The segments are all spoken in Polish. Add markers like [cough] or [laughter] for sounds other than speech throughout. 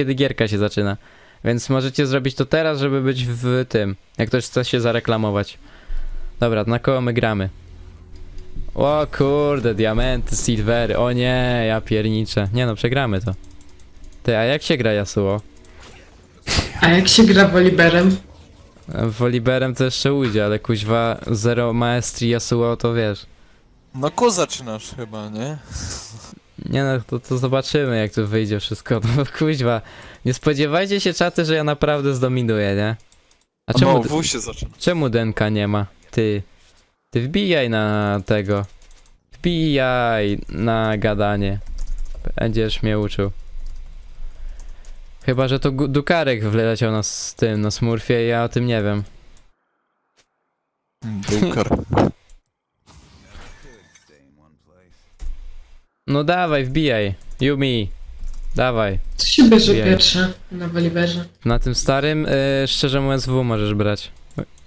kiedy gierka się zaczyna. Więc możecie zrobić to teraz, żeby być w tym. Jak ktoś chce się zareklamować. Dobra, na kogo my gramy? O kurde, diamenty, silvery. O nie, ja pierniczę. Nie no, przegramy to. Ty, a jak się gra Yasuo? A jak się gra Woliberem? Woliberem to jeszcze ujdzie, ale kuźwa zero maestrii Yasuo to wiesz. No ku zaczynasz chyba, nie? Nie no, to, to zobaczymy jak tu wyjdzie wszystko. [laughs] No kuźwa. Nie spodziewajcie się czaty, że ja naprawdę zdominuję, nie? A czemu, no, W się zaczyna. czemu Denka nie ma? Ty. Ty wbijaj na tego. Wbijaj na gadanie. Będziesz mnie uczył. Chyba, że to Gu- Dukarek wleciał na z tym, na Smurfie, ja o tym nie wiem. Dukar. No dawaj, wbijaj. Yumi. Dawaj. Co się bierze Wiem. pierwsze na Woliberze? Na tym starym, y, szczerze mówiąc, W możesz brać.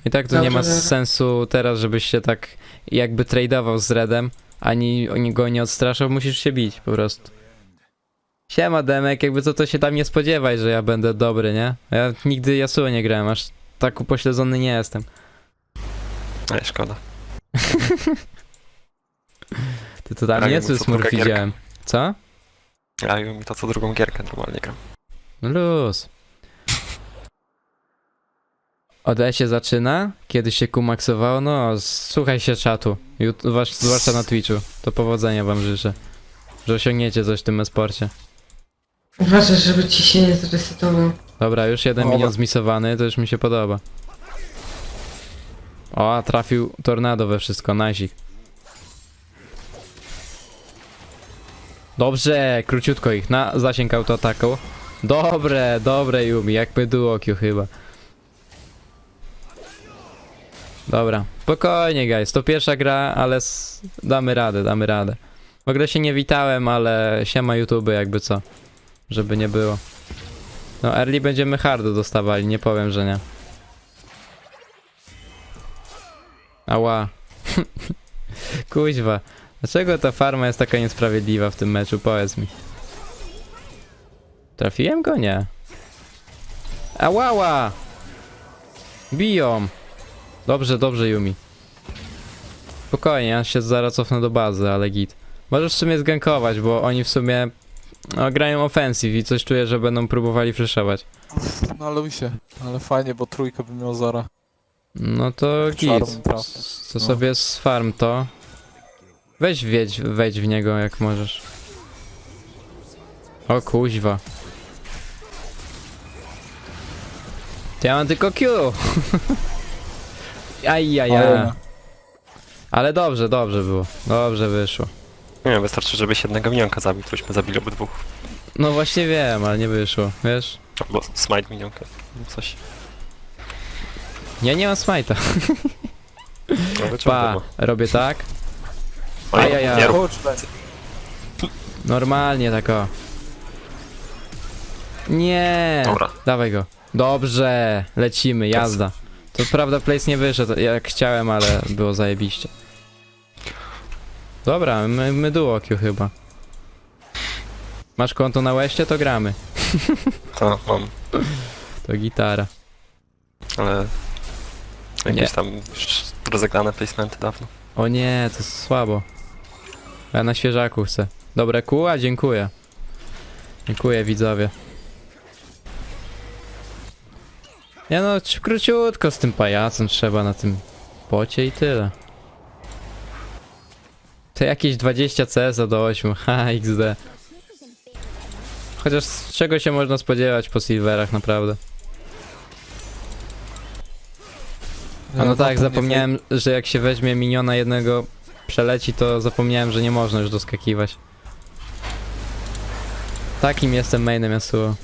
I tak to nie ma sensu teraz, żebyś się tak jakby tradeował z Redem, ani oni go nie odstraszał, musisz się bić po prostu. Siema Demek, jakby co to się tam nie spodziewaj, że ja będę dobry, nie? Ja nigdy Yasuo nie grałem, aż tak upośledzony nie jestem. Ale szkoda. [laughs] Ty to tam Grałem niezły co smurf widziałem. Co? Grają mi to co drugą gierkę normalnie gram. No luz. Od się zaczyna, kiedy się kumaksowało, no słuchaj się czatu, zwłaszcza na Twitchu, to powodzenia wam życzę, że osiągniecie coś w tym esporcie. Uważaj, żeby ci się nie zresetował. Dobra, już jeden Dobra. milion zmisowany, to już mi się podoba. O, trafił tornado we wszystko, najsik. Dobrze, króciutko ich, na zasięg autoataku. Dobre, dobre Yumi, jak my duo Q chyba. Dobra, spokojnie guys, to pierwsza gra, ale damy radę, damy radę. W ogóle się nie witałem, ale siema YouTube jakby co, żeby nie było. No, early będziemy hardo dostawali, nie powiem, że nie. Ała. [laughs] Kuźwa. Dlaczego ta farma jest taka niesprawiedliwa w tym meczu? Powiedz mi. Trafiłem go? Nie. Ałała! Biją! Dobrze, dobrze, Yumi. Spokojnie, ja się zaraz cofnę do bazy, ale git. Możesz w sumie zgankować, bo oni w sumie no, grają offensive i coś czuję, że będą próbowali freshować. No ale się. Ale fajnie, bo trójkę by miał zara. No to git. To No. sobie z farm to. Weź wiedź, wejdź w niego jak możesz. O kuźwa. To ja mam tylko Q. [laughs] Ajjaja. Ale- Ale dobrze, dobrze było. Dobrze wyszło. Nie wiem, wystarczy, żebyś jednego minionka zabił, to byśmy zabili obydwóch. No właśnie wiem, ale nie wyszło, wiesz? Albo smite minionkę. Coś. Ja nie mam smite'a. Ale czemu Pa, robię tak. Oj, Ajajaj. nie rób. Normalnie tak o. Nie. Dobra. Dawaj go. Dobrze, lecimy, jazda. To prawda, place nie wyszedł jak chciałem, ale było zajebiście. Dobra, my, my duo Q chyba. Masz konto na Westie, to gramy. [laughs] To mam. To gitara. Ale... Nie. Jakieś tam już rozegrane placementy dawno. O nie, to jest słabo. Ja na świeżaku chcę. Dobre kół, a dziękuję. Dziękuję widzowie. Ja no, ci- króciutko z tym pajacem trzeba na tym pocie i tyle. To jakieś 20 CS do 8, [laughs] ha XD. Chociaż z czego się można spodziewać po silverach naprawdę. A no tak, zapomniałem, że jak się weźmie miniona jednego przeleci, to zapomniałem, że nie można już doskakiwać. Takim jestem mainem Yasuo.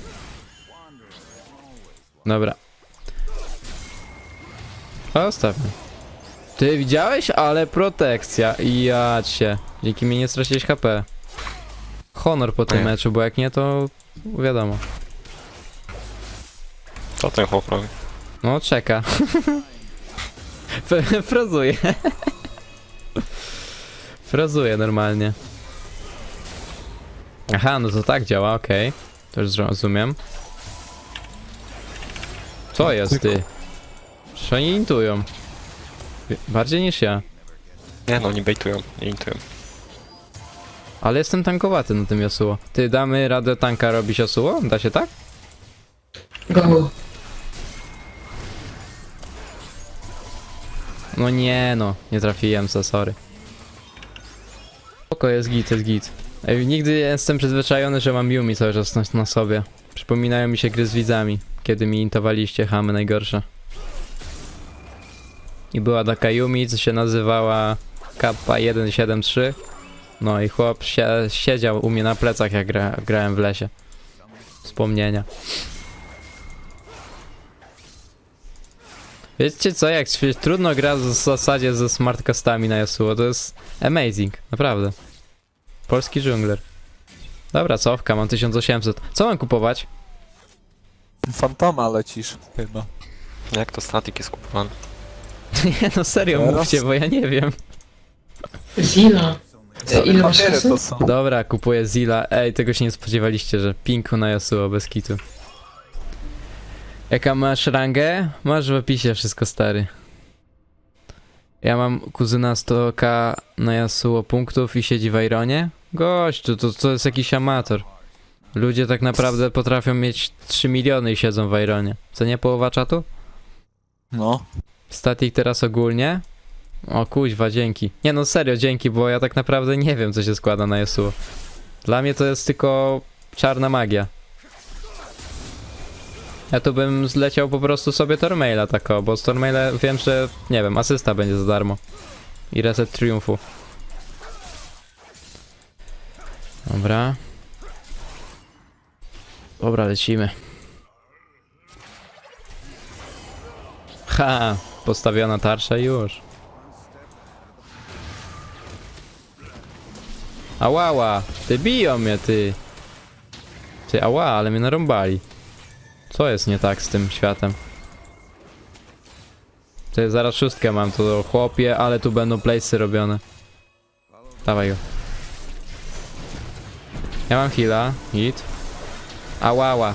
Dobra. Ostatni. Ty widziałeś? Ale protekcja. Ja cię. Dzięki mnie nie straciłeś HP. Honor po tym Nie. meczu, bo jak nie, to wiadomo. Co ten chłop robi? No, czeka. [laughs] F- Frazuje. Frazuje normalnie. Aha, no to tak działa, okej. Też zrozumiem. Co jest ty? Przecież oni intują. Bardziej niż ja. Nie no, oni bejtują, nie intują. Ale jestem tankowaty na tym Yasuo. Ty, damy radę tanka robić Yasuo? Da się tak? Go. No nie no, nie trafiłem, so sorry. Spoko, jest git, jest git. Ej, nigdy jestem przyzwyczajony, że mam Yumi cały czas na, na sobie. Przypominają mi się gry z widzami, kiedy mi intowaliście chamy najgorsze. I była taka Yumi, co się nazywała Kappa 173. No i chłop się, siedział u mnie na plecach, jak gra, grałem w lesie. Wspomnienia. Wiecie co, jak trudno gra w zasadzie ze smartcastami na Yasuo, to jest amazing, naprawdę. Polski dżungler. Dobra, cofka, mam 1800. Co mam kupować? Fantoma lecisz chyba. Jak to statik jest kupowany? [laughs] Nie no, serio Teraz? mówcie, bo ja nie wiem. Zila. E, Ile masz Papiery kasy? to są. Dobra, kupuję Zilla. Ej, tego się nie spodziewaliście, że pinku na Yasuo bez kitu. Jaka masz rangę? Masz w opisie wszystko, stary. Ja mam kuzyna 100k na Yasuo punktów i siedzi w Ironie. Gościu, to, to jest jakiś amator. Ludzie tak naprawdę potrafią mieć 3 miliony i siedzą w Ironie. Co nie połowa czatu? No. Statik teraz ogólnie? O kuźwa, dzięki. Nie no serio, dzięki, bo ja tak naprawdę nie wiem co się składa na Yasuo. Dla mnie to jest tylko czarna magia. Ja tu bym zleciał po prostu sobie Tormaila tako, bo z Tormaila wiem, że nie wiem, asysta będzie za darmo. I reset triumfu. Dobra. Dobra, lecimy. Ha, postawiona tarcza już. Ałała, ty biją mnie, ty. Ty, ała, ale mnie narąbali. Co jest nie tak z tym światem? Ty, zaraz szóstkę mam, to chłopie, ale tu będą place'y robione. Dawaj go. Ja mam heala, hit. Ałała.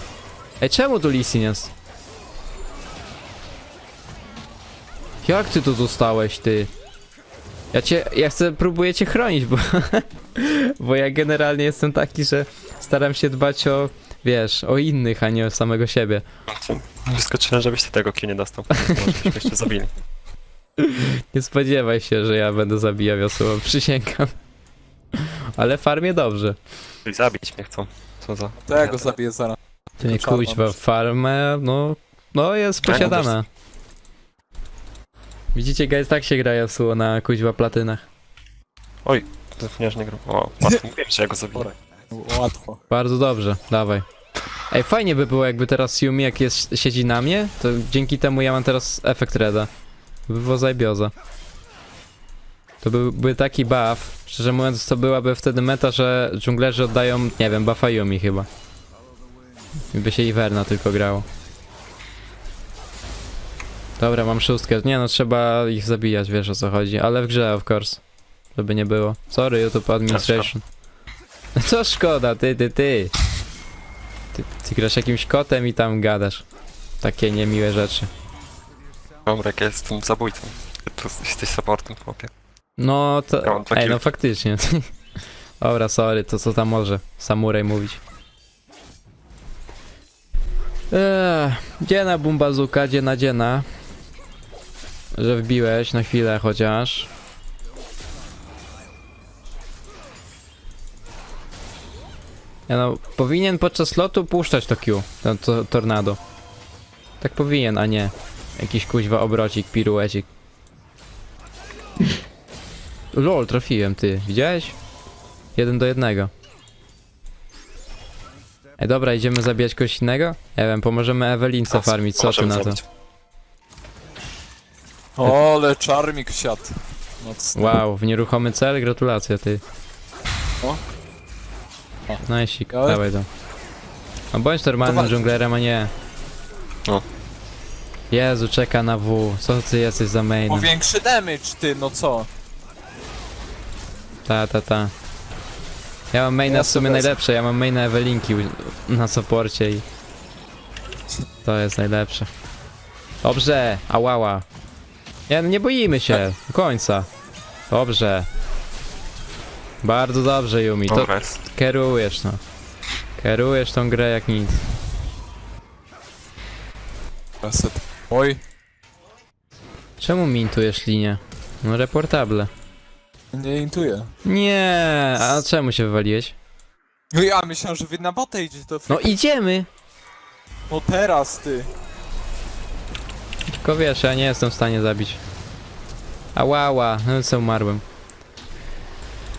Ej, czemu tu Lisin? Jak ty tu zostałeś, ty? Ja cię, ja chcę, próbuję cię chronić, bo, [laughs] bo ja generalnie jestem taki, że staram się dbać o, wiesz, o innych, a nie o samego siebie. Wyskoczyłem, żebyś ty tego kill nie dostał. Żebyśmy jeszcze zabili. [laughs] Nie spodziewaj się, że ja będę zabijał Yasuo, przysięgam. Ale farmię dobrze. I zabić mnie chcą. Co za... To ja go zabiję zaraz. Ty nie Czarno kuźwa, farmę, no, no jest posiadana. Widzicie, guys, tak się gra Yasuo na kuźwa platynach. Zapomniałem, że nie gram. O, łatwo mówiłem, że ja go zabiję. Łatwo. Bardzo dobrze, dawaj. Ej, fajnie by było jakby teraz Yumi jak jest, siedzi na mnie, to dzięki temu ja mam teraz efekt reda. By było zajbioza. To byłby taki buff, szczerze mówiąc to byłaby wtedy meta, że dżunglerzy oddają, nie wiem, buffa Yumi chyba. I by się Iverna tylko grało. Dobra, mam szóstkę. Nie no, trzeba ich zabijać, wiesz o co chodzi. Ale w grze, of course. Żeby nie było. Sorry, YouTube Administration. No [laughs] co szkoda, ty, ty, ty. Ty, ty grasz jakimś kotem i tam gadasz. Takie niemiłe rzeczy. Dobra, ja jestem zabójcą. Ty tu jesteś supportem, chłopie. No to... Ja mam dwa Ej, no faktycznie. [laughs] Dobra, sorry, to co tam może samuraj mówić. Eee, dziena bumbazuka, dziena, dziena. Że wbiłeś na chwilę chociaż. Ja no, powinien podczas lotu puszczać to Q, to, to tornado. Tak powinien, a nie jakiś kuźwa obrocik, piruecik. Lol, trafiłem, ty. Widziałeś? Jeden do jednego. Ej, dobra, idziemy zabijać kogoś innego? Nie wiem, pomożemy Ewelince farmić, co ty możemy na to? zrobić. O, ale czarmik wsiadł. Mocno. Wow, w nieruchomy cel? Gratulacje, ty. O. Najsik, Ale- dawaj to. No bądź normalnym walcz. dżunglerem, a nie. No. Jezu, czeka na W. Co ty jesteś za main? O, większy damage, ty, no co? Ta, ta, ta. Ja mam maina Ja w sumie sobie- najlepsze, ja mam maina Ewelinki u- na soporcie i... To jest najlepsze. Dobrze, ałała. Nie, no nie boimy się, do końca. Dobrze. Bardzo dobrze, Yumi, to Dobra jest. kierujesz, no. Kierujesz tą grę jak nic. Reset. Oj, Czemu mintujesz linię? No reportable. nie intuję. Nie, a czemu się wywaliłeś? No ja myślałem, że wy na botę idzie to. No idziemy! No teraz ty. Tylko wiesz, ja nie jestem w stanie zabić. Ałała, no co umarłem.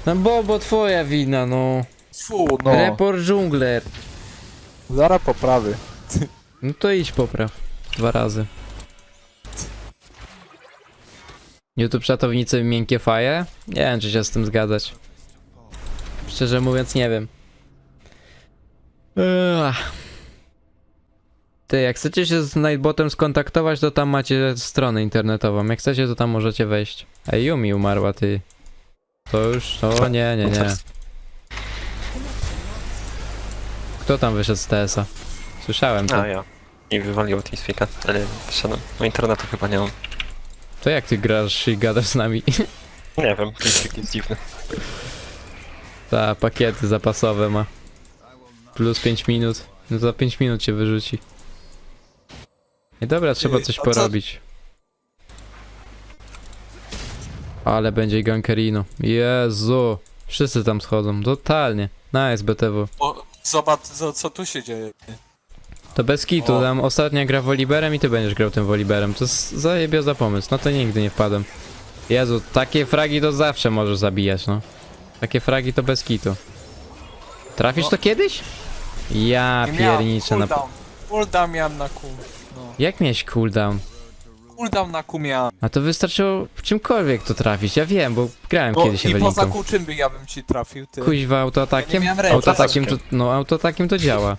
No Bobo, twoja wina, no. Fu, no. Report dżungler. Zara poprawy. No to idź popraw. Dwa razy. YouTube szatownicy miękkie faje? Nie wiem, czy się z tym zgadzać. Szczerze mówiąc, nie wiem. Ech. Ty, jak chcecie się z Nightbotem skontaktować, to tam macie stronę internetową. Jak chcecie, to tam możecie wejść. Ej, Yumi umarła, ty. To już, o nie, nie, nie. Kto tam wyszedł z TS-a? Słyszałem to. A ja. I wywaliło TeamSpeak'a, ale wyszedłem. No internetu chyba nie mam. To jak ty grasz i gadasz z nami? [laughs] Nie wiem, TeamSpeak jest dziwny. Ta, pakiety zapasowe ma. Plus 5 minut. No za 5 minut cię wyrzuci. I dobra, trzeba Ty, coś a co- porobić. Ale będzie gankerino. Jezu. Wszyscy tam schodzą. Totalnie. Nice, BTW. O, zobacz co, co tu się dzieje. To bez kitu, O. tam ostatnia gra woliberem i ty będziesz grał tym woliberem. To jest zajebioza pomysł, no to nigdy nie wpadłem. Jezu, takie fragi to zawsze możesz zabijać, no. Takie fragi to bez kitu. Trafisz No. to kiedyś? Ja Nie miałem pierniczę na... cooldown. Cooldown miałem na kół. No. Jak miałeś cooldown? Cooldown na miałem. A to wystarczyło czymkolwiek to trafić, ja wiem, bo grałem Bo, kiedyś I poza Ewelinką. kół by ja bym ci trafił, ty. Kuźwa autoatakiem? Ja nie miałem ręki. autoatakiem to, no autoatakiem to działa.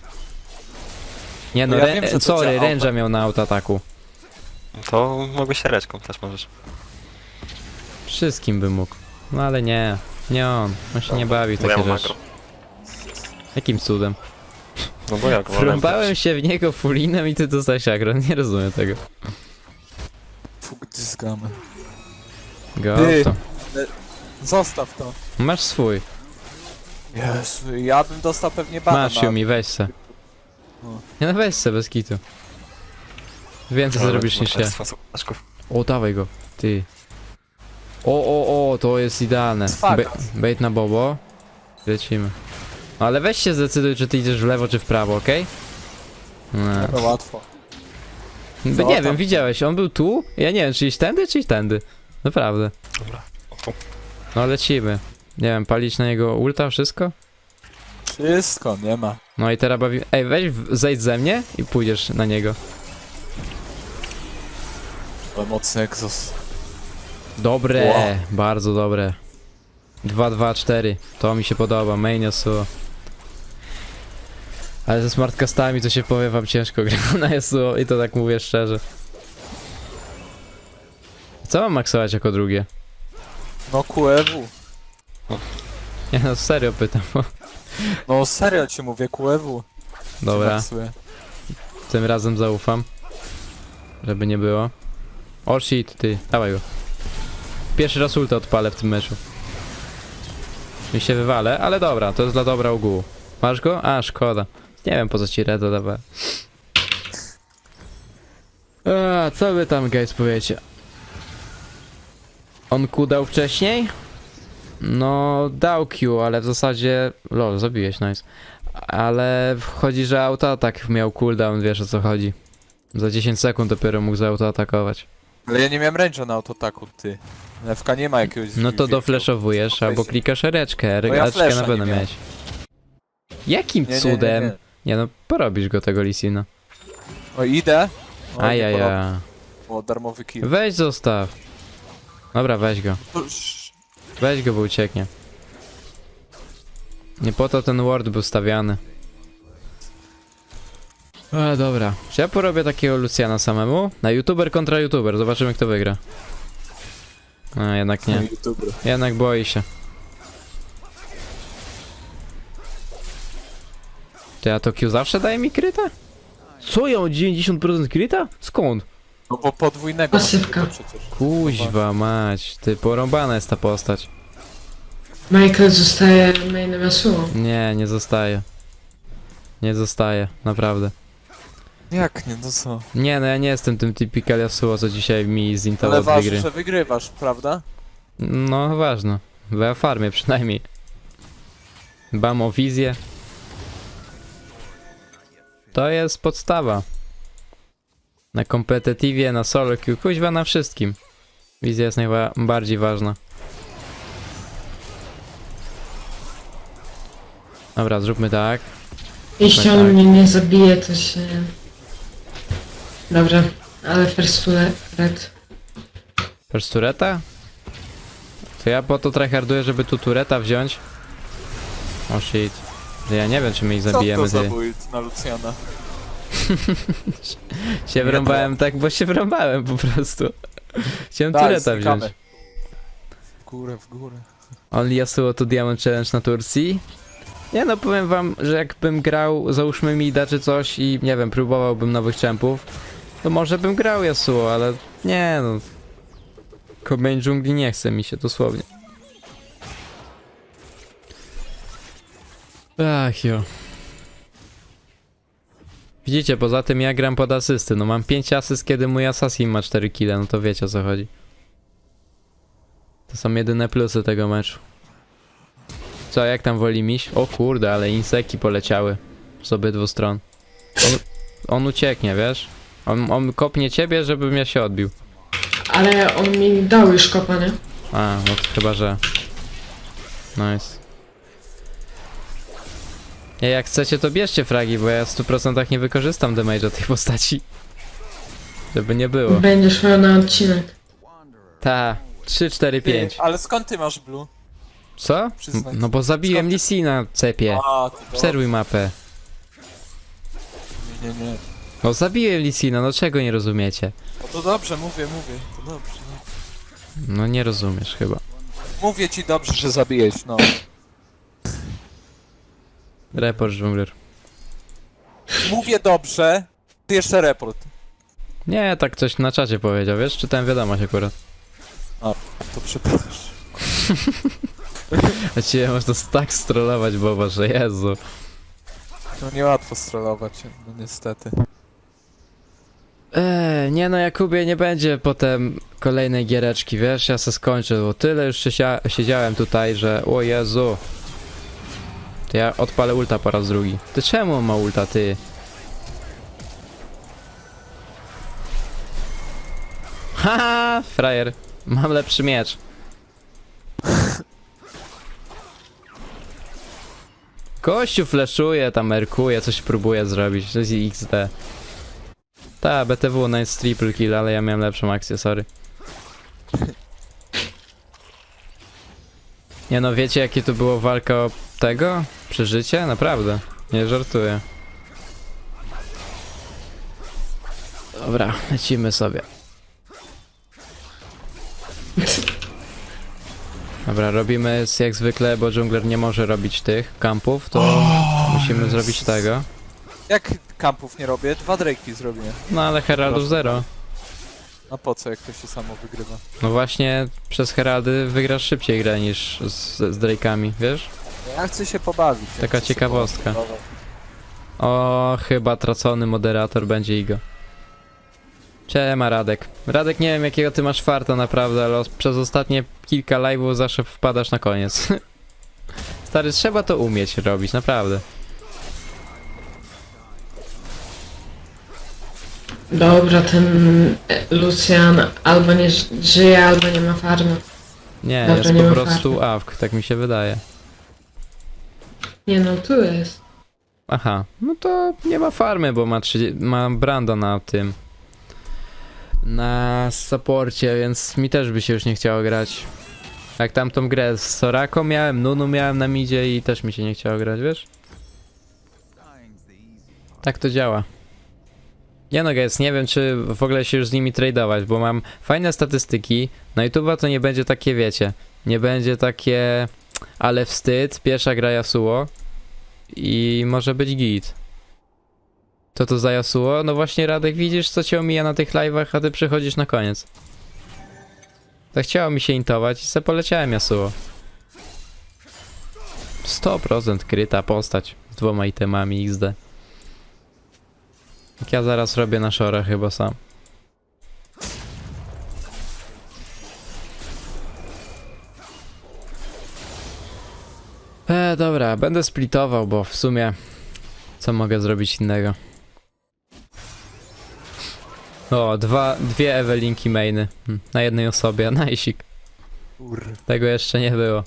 Nie no, Ja rę- wiem, że to sorry, działa. ręża miał na autoataku. To mogłeś się reczką też możesz. Wszystkim by mógł. No ale nie, nie on. On się nie bawi w Bo ja takie mam rzeczy. agro. Jakim cudem? No bo jak, wolę Wrąbałem się w niego fulinem i ty dostałeś agro. Nie rozumiem tego. Go Ty. to. Zostaw to. Masz swój. Jezu, ja bym dostał pewnie bana Masz na- Yumi, weź se. No. Nie no weź se, bez kitu. Więcej zrobisz niż ja. O, dawaj go. Ty. O, o, o, to jest idealne. Be bait na bobo. Lecimy. Ale weź się zdecyduj, czy ty idziesz w lewo, czy w prawo, okej? No. No łatwo. Nie tam? wiem, widziałeś, on był tu? Ja nie wiem, czy iść tędy, czy iść tędy. Naprawdę. Dobra. Tu. No lecimy. Nie wiem, palić na niego ulta, wszystko? Wszystko, nie ma. No i teraz bawi... Ej, weź, w- zejdź ze mnie i pójdziesz na niego. Ale mocny egzos. Dobre, Wow. bardzo dobre. 2, 2, 4. To mi się podoba, main Yasuo. Ale ze smartcastami to się powie wam ciężko gra [laughs] na Yasuo i to tak mówię szczerze. Co mam maksować jako drugie? No QEW. Nie no, serio pytam. bo- No serio ci mówię, QEW. Dobra, tym razem zaufam. Żeby nie było. O shit, ty, dawaj go. Pierwszy raz ulta odpalę w tym meczu. Mi się wywalę, ale dobra, to jest dla dobra ogółu. Masz go? A, szkoda. Nie wiem po co ci redo dawałem. A, co wy tam guys powiecie? On Q dał wcześniej? No, dał Q, ale w zasadzie... Lol, zabiłeś, nice. Ale chodzi, że autoatak miał cooldown, wiesz o co chodzi. Za 10 sekund dopiero mógł zaautoatakować. Ale ja nie miałem range'a na autotaku, ty. FK nie ma jakiegoś... No to dofleszowujesz albo klikasz reczkę, ja reczkę flesza na pewno nie miałeś. Jakim Nie, nie, nie, cudem? nie. Nie no, porobisz go tego Lisina. O, idę. O, nie. Ajaja. O, darmowy kill. Weź zostaw. Dobra, weź go. Weź go, bo ucieknie. Nie po to ten ward był stawiany. A, dobra. Czy ja porobię takiego Luciana samemu? Na youtuber kontra youtuber, zobaczymy kto wygra. A, jednak nie. YouTuber. Jednak boi się. To ja to Q zawsze daje mi kryta? Co, ja mam 90% kryta? Skąd? No bo podwójnego masz Pasywka. tylko przecież. Kuźwa mać, ty porąbana jest ta postać. Michael zostaje mainem Yasuo. Nie, nie zostaje. Nie zostaje, naprawdę. Jak nie, no co? Nie, no ja nie jestem tym typical Yasuo, co dzisiaj mi Ale zintował z ważne, gry. że wygrywasz, prawda? No, ważne. Bo ja farmię przynajmniej. Dbam o wizję. To jest podstawa. Na kompetitywie, na solo queue, kuźwa na wszystkim. Wizja jest najbardziej ważna. Dobra, zróbmy tak. Jeśli on tak. mnie nie zabije, to się... Dobra, ale first red. Chcesz tureta? To ja po to tryharduję, żeby tu tureta wziąć. O shit. Ja nie wiem, czy my ich Co zabijemy, to za build na Luciana? [laughs] Się wrąbałem tak, bo się wrąbałem po prostu. Chciałem Daj, tureta znikamy. wziąć. W górę, w górę. Only Yasuo to Diamond Challenge na Turcji. Nie no, powiem wam, że jakbym grał, załóżmy Mida czy coś i nie wiem, próbowałbym nowych czempów, to może bym grał Yasuo, ale nie no. Kobień dżungli nie chce mi się, dosłownie. Ach jo. Widzicie, poza tym ja gram pod asysty, no mam 5 asyst, kiedy mój assassin ma 4 kile, no to wiecie o co chodzi. To są jedyne plusy tego meczu. Co, jak tam woli miś? O kurde, ale inseki poleciały z obydwu stron. On, on ucieknie, wiesz? On, on kopnie ciebie, żebym ja się odbił. Ale on mi dał już kopa, nie? A, no to chyba, że... Nice. Ja, jak chcecie, to bierzcie fragi, bo ja w 100% nie wykorzystam damage'a tej postaci. Żeby nie było. Będziesz miał na odcinek. Ta, 3, 4, 5. Ty, ale skąd ty masz blue? Co? Przyznaj. No bo zabiłem Skąd ty- Lisina, cepie. A, ty to... Obserwuj mapę. Nie, nie, nie. No zabiłem Lisina, no czego nie rozumiecie? No to dobrze, mówię, mówię. To dobrze. No. No nie rozumiesz chyba. Mówię ci dobrze, że zabijesz, no. Report dżungler. Mówię dobrze. Ty jeszcze report. Nie, tak coś na czacie powiedział, wiesz? Czytałem wiadomość akurat. To przepraszam. [laughs] A cię można tak strollować, Boba, że Jezu. No niełatwo strollować, no niestety. Eee, nie no Jakubie, nie będzie potem kolejnej giereczki, wiesz? Ja se skończę, bo tyle już siesia- siedziałem tutaj, że... O Jezu. To ja odpalę ulta po raz drugi. Ty czemu on ma ulta, ty? Haha, frajer. Mam lepszy miecz. Kościół fleszuje, tam merkuje, coś próbuje zrobić. To jest XD. Ta, BTW, nice triple kill, ale ja miałem lepszą akcję, sorry. Nie no, wiecie jakie to było walka o tego? Przeżycie? Naprawdę. Nie żartuję. Dobra, lecimy sobie. Dobra, robimy z- jak zwykle, bo dżungler nie może robić tych kampów, to musimy zrobić tego. Jak kampów nie robię? Dwa Drake'i zrobię. No ale Heraldów zero. A po co, jak to się samo wygrywa? No właśnie przez Heraldy wygrasz szybciej grę niż z, z Drake'ami, wiesz? Ja chcę się pobawić. ja Taka chcę się ciekawostka. pobawić. O, chyba tracony moderator będzie Igo. Siema Radek. Radek, nie wiem jakiego ty masz farta naprawdę, ale os- przez ostatnie kilka live'ów zawsze wpadasz na koniec. [laughs] Stary, trzeba to umieć robić, naprawdę. Dobra, ten e, Lucian albo nie ż- żyje, albo nie ma farmy. Nie, Dobra, jest nie po prostu awk, tak mi się wydaje. Nie no, tu jest. Aha, no to nie ma farmy, bo ma, 30, ma Brando na tym. Na supporcie, więc mi też by się już nie chciało grać. Jak tamtą grę z Sorako miałem, Nunu miałem na midzie i też mi się nie chciało grać, wiesz? Tak to działa. Ja no guys, nie wiem czy w ogóle się już z nimi tradeować, bo mam fajne statystyki. Na YouTube'a to nie będzie takie, wiecie, nie będzie takie ale wstyd, pierwsza gra Yasuo i może być git. Co to za Yasuo? No właśnie Radek, widzisz co cię omija na tych live'ach, a ty przychodzisz na koniec. Tak chciało mi się intować i se poleciałem Yasuo. 100% kryta postać z dwoma itemami XD. Jak ja zaraz robię na chyba sam. E, dobra, będę splitował, bo w sumie co mogę zrobić innego? O, dwa, dwie Ewelinki mainy hm, na jednej osobie, [laughs] najsik. Kur... Tego jeszcze nie było.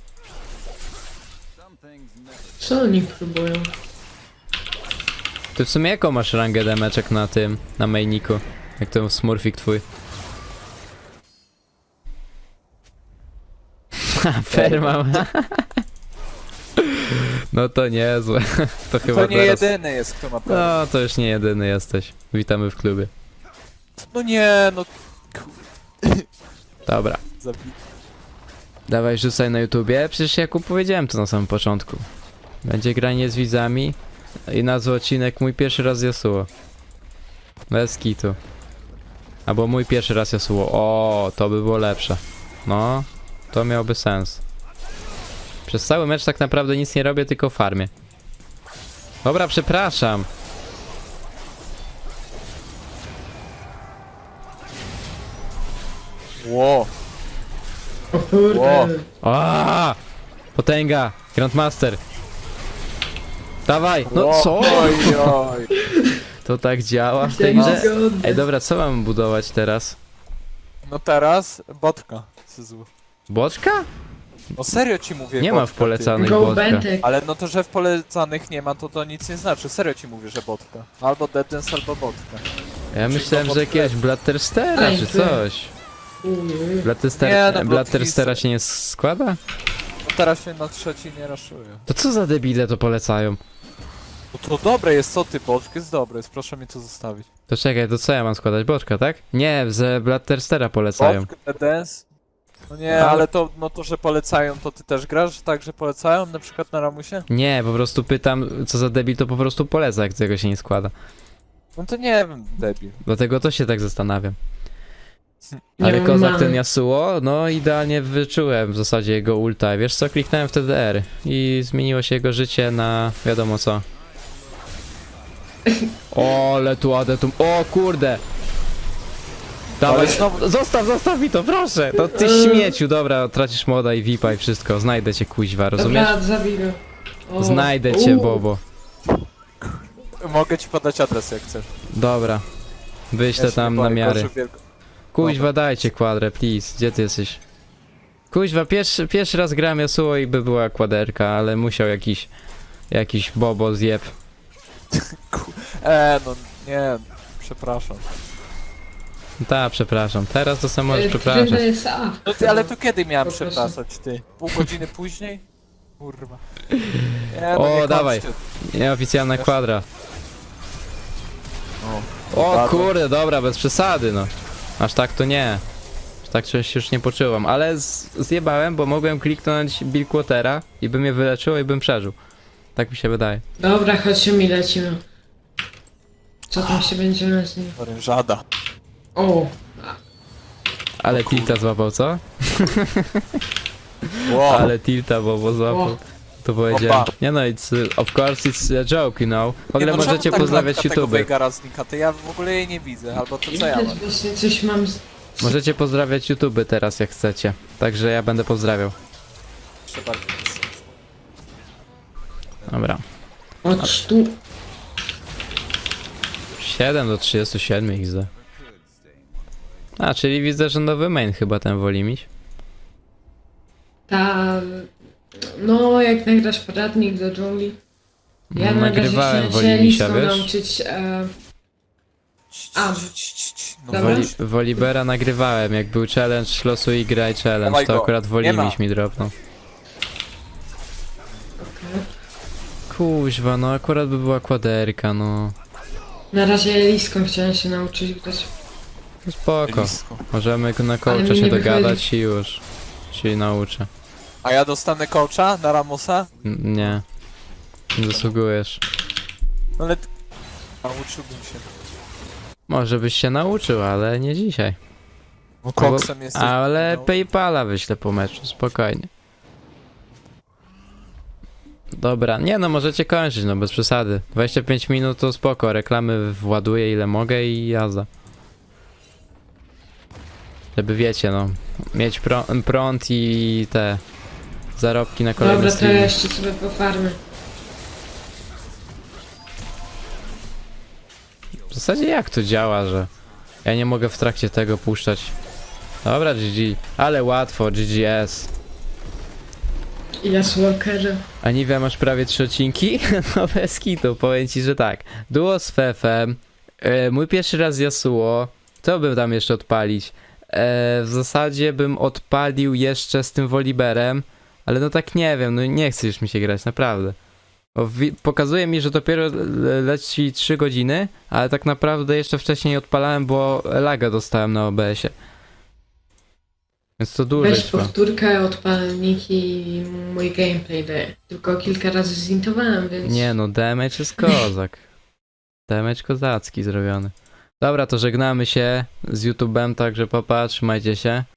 Co oni próbują? Ty w sumie jaką masz rangę demeczek na tym, na mainiku? Jak to smurfik twój? [laughs] Ha, Ferma. [laughs] No to niezłe. [laughs] To chyba To nie teraz... jedyny jest, kto ma prawo. No, to już nie jedyny jesteś. Witamy w klubie. No nie, no [laughs] Dobra. zabi... Dawaj, rzucaj na YouTubie. Przecież Jakub powiedziałem to na samym początku. Będzie granie z widzami i nazwa odcinek mój pierwszy raz Yasuo. Bez kitu. Albo mój pierwszy raz Yasuo. O, to by było lepsze. No, to miałoby sens. Przez cały mecz tak naprawdę nic nie robię, tylko farmię. Dobra, przepraszam. Ło, O kurde. Ło. A! Potęga! Grandmaster! Dawaj! No ło, co? Oj, oj. To tak działa w tej grze? Ej, dobra, co mam budować teraz? No teraz botka. Boczka? No serio ci mówię. Nie ma w polecanych Go boczka. Bentek. Ale no to, że w polecanych nie ma, to to nic nie znaczy. Serio ci mówię, że botka. Albo Dead Dance, albo botka. Ja myślałem, że jakiegoś Blatterstera Ej, czy ty. coś. Uj. Nie, Blatterster, no, Blatterstera się nie składa? No teraz się na trzeci nie raszuje. To co za debile to polecają? No to dobre jest, co ty, boczek jest dobre, jest, proszę mi to zostawić. To czekaj, to co ja mam składać? Boczka, tak? Nie, ze Blatterstera polecają. Boczek, Dead Dance. No nie, Ale- ale to, no to, że polecają, to ty też grasz tak, że polecają, na przykład na Ramusie? Nie, po prostu pytam, co za debil to po prostu poleca, jak tego się nie składa. No to nie wiem, debil. Dlatego to się tak zastanawiam. Nie Ale mam kozak mamy. ten Yasuo, no idealnie wyczułem w zasadzie jego ulta. I Wiesz co, kliknąłem wtedy R i zmieniło się jego życie na wiadomo co. [laughs] O, ale tu adetum. O kurde! Dawaj, znowu- zostaw, zostaw mi to, proszę! To ty Eee. śmieciu, dobra, tracisz moda i VIPa i wszystko. Znajdę cię, kuźwa, rozumiesz? Dobra, zabij go. O. Znajdę cię, U. Bobo. Mogę ci podać adres, jak chcesz. Dobra. Wyślę się tam nie na boję, miary. proszę wielko. Kuźwa, dajcie kwadrę, please. Gdzie ty jesteś? Kuźwa, pierwszy, pierwszy raz gram Yasuo i by była kwaderka, ale musiał jakiś... Jakiś bobo zjeb. [laughs] E, no nie, przepraszam. Ta, przepraszam. Teraz to sam możesz Ej, przepraszać. Trynda jest A. No ty, ale to kiedy miałem przepraszać, ty? Pół godziny później? Kurwa. [laughs] Nie, no O, nie dawaj. Nieoficjalna kwadra. O, kurde, dobra, bez przesady, no. Aż tak to nie. Aż tak coś już nie poczułam, ale z, zjebałem, bo mogłem kliknąć Bill Quotera i by mnie wyleczyło i bym przeżył. Tak mi się wydaje. Dobra, chodźcie mi lecimy. Co tam się będziemy z nim? Orężada. O, Ale tilta złapał, co? [laughs] Wow. Ale tilta Bobo złapał. o. To powiedziałem. Opa. Nie no, it's, uh, of course it's a joke, you know. W ogóle Nie, no możecie tak pozdrawiać YouTube. To ja w ogóle jej nie widzę, albo to co ja Widać mam? właśnie coś mam z... Możecie pozdrawiać YouTube teraz jak chcecie. Także ja będę pozdrawiał. Trzeba... Dobra. Od sztu... 7 do 37 XD. A, czyli widzę, że nowy main chyba ten woli mieć. Ta... No, jak nagrasz poradnik do dżungli. Ja na razie Nagrywałem się woli misia, wiesz? nauczyć... E... A. No Dobra. Woli. Wolibera nagrywałem, jak był challenge losu i graj challenge, Dawaj to akurat Nie Wolimiś ma. mi dropnął. okej. Kuźwa, no akurat by była kwaderka, no. Na razie listką chciałem się nauczyć grać. To Spoko. Blisko. Możemy na Ale mi się nie dogadać i już. Się nauczę. A ja dostanę coacha na Ramosa? N- Nie. Nie zasługujesz. Ale... Nauczyłbym się. Może byś się nauczył, ale nie dzisiaj. No koksem jesteś... Ale no. Paypala wyślę po meczu, spokojnie. Dobra, nie no, możecie kończyć, no bez przesady. 25 minut to spoko, reklamy właduję ile mogę i jazda. Żeby wiecie, no, mieć prą- prąd i te zarobki na kolejne Dobra, to streamy. ja jeszcze sobie pofarmy. W zasadzie jak to działa, że ja nie mogę w trakcie tego puszczać. Dobra, GG, ale łatwo, GGS. Yes, Walker. Aniwia, masz prawie trzy odcinki? [laughs] No bez kitu, powiem ci, że tak. Duo z Fefem, e, mój pierwszy raz z Yasuo, co bym tam jeszcze odpalić? E, w zasadzie bym odpalił jeszcze z tym Woliberem, ale no tak nie wiem, no nie chce już mi się grać, naprawdę. Pokazuje mi, że dopiero le- leci 3 godziny, ale tak naprawdę jeszcze wcześniej odpalałem, bo laga dostałem na OBS-ie. Więc to dłużej Weź trwa. powtórkę, odpal nick i mój gameplay daje. Tylko kilka razy zintowałem, więc... Nie no, damage jest kozak. damage kozacki zrobiony. Dobra, to żegnamy się z YouTube'em, także popatrz, się.